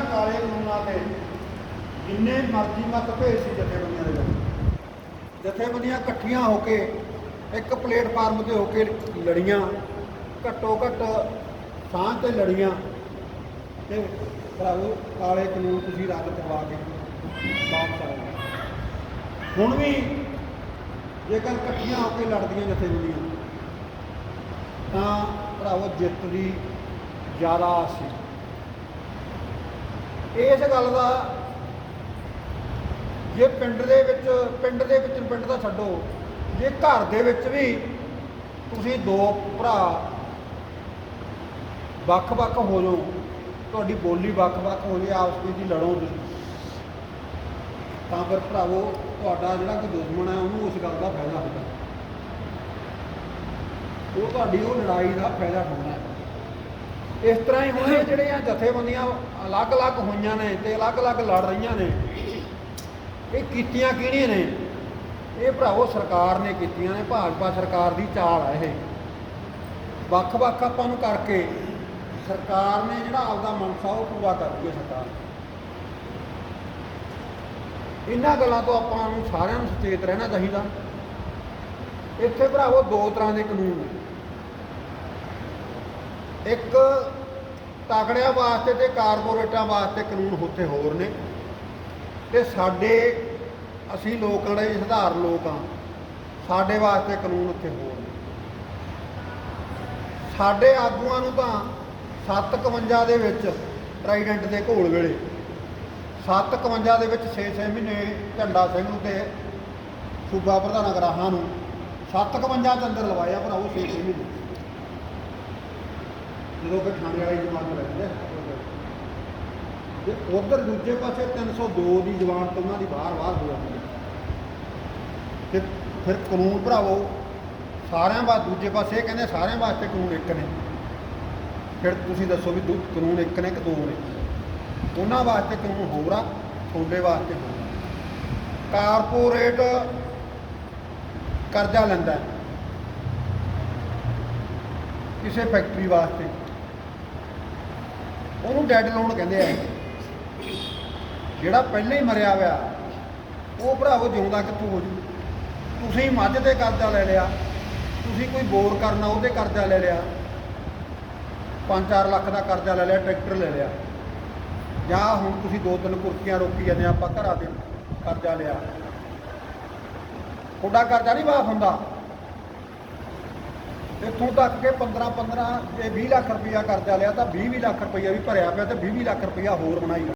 ਇਹਨਾਂ ਕਾਲੇ ਕਾਨੂੰਨਾਂ ਤੇ ਜਿੰਨੇ ਮਰਜ਼ੀ ਮਤਭੇਦ ਸੀ ਜਥੇਬੰਦੀਆਂ ਦੇ ਵਿੱਚ। ਜਥੇਬੰਦੀਆਂ ਇਕੱਠੀਆਂ ਹੋ ਕੇ ਇੱਕ ਪਲੇਟਫਾਰਮ ਤੇ ਹੋ ਕੇ ਲੜੀਆਂ, ਘੱਟੋ ਘੱਟ ਸਾਂਝ ਤੇ ਲੜੀਆਂ। ਤੇ ਭਰਾਵੋ, ਕਾਲੇ ਕਾਨੂੰਨ ਤੁਸੀਂ ਰੱਦ ਕਰਵਾ ਕੇ ਵਾਪਸ ਆਓ ਹੁਣ ਵੀ ਜੇਕਰ ਇਕੱਠੀਆਂ ਹੋ ਕੇ ਲੜਦੀਆਂ ਜਥੇਬੰਦੀਆਂ, ਤਾਂ ਭਰਾਵੋ, ਜਿੱਤ ਦੀ ਜ਼ਿਆਦਾ ਆਸ ਸੀ। ਇਸ ਗੱਲ ਦਾ ਜੇ ਪਿੰਡ ਦੇ ਵਿੱਚ, ਪਿੰਡ ਦੇ ਵਿੱਚ ਪਿੰਡ ਦਾ ਛੱਡੋ, ਜੇ ਘਰ ਦੇ ਵਿੱਚ ਵੀ ਤੁਸੀਂ ਦੋ ਭਰਾ ਵੱਖ-ਵੱਖ ਹੋ ਜਾਓ, ਤੁਹਾਡੀ ਬੋਲੀ ਵੱਖ-ਵੱਖ ਹੋ ਜੇ, ਆਪਸ ਵਿੱਚ ਲੜੋ ਤੁਸੀਂ, ਤਾਂ ਫਿਰ ਭਰਾਵੋ, ਤੁਹਾਡਾ ਜਿਹੜਾ ਕੋਈ ਦੁਸ਼ਮਣ ਹੈ, ਉਹਨੂੰ ਉਸ ਗੱਲ ਦਾ ਫਾਇਦਾ ਹੁੰਦਾ। ਉਹ ਤੁਹਾਡੀ ਉਹ ਲੜਾਈ ਦਾ ਫਾਇਦਾ ਹੁੰਦਾ ਇਸ ਤਰ੍ਹਾਂ ਹੀ ਹੁਣ ਇਹ ਜਿਹੜੀਆਂ ਜਥੇਬੰਦੀਆਂ ਅਲੱਗ-ਅਲੱਗ ਹੋਈਆਂ ਨੇ ਤੇ ਅਲੱਗ-ਅਲੱਗ ਲੜ ਰਹੀਆਂ ਨੇ, ਇਹ ਕੀਤੀਆਂ ਕਿਹੜੀਆਂ ਨੇ? ਇਹ ਭਰਾਵੋ ਸਰਕਾਰ ਨੇ ਕੀਤੀਆਂ ਨੇ, ਭਾਜਪਾ ਸਰਕਾਰ ਦੀ ਚਾਲ ਹੈ ਇਹ। ਵੱਖ-ਵੱਖ ਆਪਾਂ ਨੂੰ ਕਰਕੇ ਸਰਕਾਰ ਨੇ ਜਿਹੜਾ ਆਪਦਾ ਮਨਸਾ ਉਹ ਪੂਰਾ ਕਰਦੀ ਹੈ ਸਰਕਾਰ। ਇਹਨਾਂ ਗੱਲਾਂ ਤੋਂ ਆਪਾਂ ਨੂੰ ਸਾਰਿਆਂ ਨੂੰ ਸੁਚੇਤ ਰਹਿਣਾ ਚਾਹੀਦਾ। ਇੱਥੇ ਭਰਾਵੋ ਦੋ ਤਰ੍ਹਾਂ ਦੇ ਕਾਨੂੰਨ ਨੇ। ਇੱਕ ਤਕੜਿਆਂ ਵਾਸਤੇ ਤੇ ਕਾਰਪੋਰੇਟਾਂ ਵਾਸਤੇ ਕਾਨੂੰਨ ਉੱਥੇ ਹੋਰ ਨੇ। ਤੇ ਸਾਡੇ, ਅਸੀਂ ਲੋਕਾਂ ਦੇ ਸਧਾਰਨ ਲੋਕ ਆ, ਸਾਡੇ ਵਾਸਤੇ ਕਾਨੂੰਨ ਉੱਥੇ ਹੋਰ ਨੇ। ਸਾਡੇ ਆਗੂਆਂ ਨੂੰ ਤਾਂ 751 ਦੇ ਵਿੱਚ ਪ੍ਰੈਜੀਡੈਂਟ ਦੇ ਘੋਲ ਵੇਲੇ 751 ਦੇ ਵਿੱਚ 6-6 ਮਹੀਨੇ ਝੰਡਾ ਸਿੰਘ ਨੂੰ ਤੇ ਸੂਬਾ ਪ੍ਰਧਾਨ ਗਰਾਹਾਂ ਨੂੰ 751 ਚ ਅੰਦਰ ਲਵਾਇਆ ਭਰਾਵੋ 6-6 ਮਹੀਨੇ। ਜਦੋਂ ਕਿ ਥਾਣੇ ਵਾਲੀ ਜਮਾਤ ਲੱਗਦੇ ਤੇ ਉਧਰ ਦੂਜੇ ਪਾਸੇ 302 ਦੀ ਜਵਾਨ ਤੋਂ ਉਹਨਾਂ ਦੀ ਬਾਹਰ ਬਾਹਰ ਹੋ ਜਾਂਦੀ ਹੈ ਤੇ ਫਿਰ ਕਾਨੂੰਨ ਭਰਾਵੋ ਸਾਰਿਆਂ ਵਾਸਤੇ ਦੂਜੇ ਪਾਸੇ ਇਹ ਕਹਿੰਦੇ ਸਾਰਿਆਂ ਵਾਸਤੇ ਕਾਨੂੰਨ ਇੱਕ ਨੇ। ਫਿਰ ਤੁਸੀਂ ਦੱਸੋ ਵੀ ਦੂ- ਕਾਨੂੰਨ ਇੱਕ ਨੇ ਕਿ ਦੋ ਨੇ? ਉਹਨਾਂ ਵਾਸਤੇ ਕਾਨੂੰਨ ਹੋਰ ਆ, ਤੁਹਾਡੇ ਵਾਸਤੇ ਹੋਰ ਆ। ਕਾਰਪੋਰੇਟ ਕਰਜ਼ਾ ਲੈਂਦਾ। ਹੈ ਕਿਸੇ ਫੈਕਟਰੀ ਵਾਸਤੇ। ਉਹਨੂੰ ਡੈਡ ਲੋਨ ਕਹਿੰਦੇ ਆ। ਜਿਹੜਾ ਪਹਿਲਾਂ ਹੀ ਮਰਿਆ ਹੋਇਆ, ਉਹ ਭਰਾਵੋ ਜਿਉਂਦਾ ਕਿੱਥੋਂ ਹੋ ਜੂ? ਤੁਸੀਂ ਮੱਝ ਤੇ ਕਰਜ਼ਾ ਲੈ ਲਿਆ, ਤੁਸੀਂ ਕੋਈ ਬੋਰ ਕਰਨਾ, ਉਹਦੇ ਕਰਜ਼ਾ ਲੈ ਲਿਆ। 5-4 ਲੱਖ ਦਾ ਕਰਜ਼ਾ ਲੈ ਲਿਆ, ਟਰੈਕਟਰ ਲੈ ਲਿਆ। ਜਾਂ ਹੁਣ ਤੁਸੀਂ ਦੋ ਤਿੰਨ ਕੁਰਸੀਆਂ ਰੋਕੀ ਜਾਂਦੇ ਆਪਾਂ ਘਰਾਂ ਦੇ ਕਰਜ਼ਾ ਲਿਆ। ਤੁਹਾਡਾ ਕਰਜ਼ਾ ਨਹੀਂ ਮਾਫ ਹੁੰਦਾ। ਇੱਥੋਂ ਤੱਕ ਕਿ 15 15 ਜੇ 20 ਲੱਖ ਰੁਪਇਆ ਕਰਜ਼ਾ ਲਿਆ ਤਾਂ 20 20 ਲੱਖ ਰੁਪਇਆ ਵੀ ਭਰਿਆ ਪਿਆ ਤੇ 20 20 ਲੱਖ ਰੁਪਇਆ ਹੋਰ ਬਣਾਈ।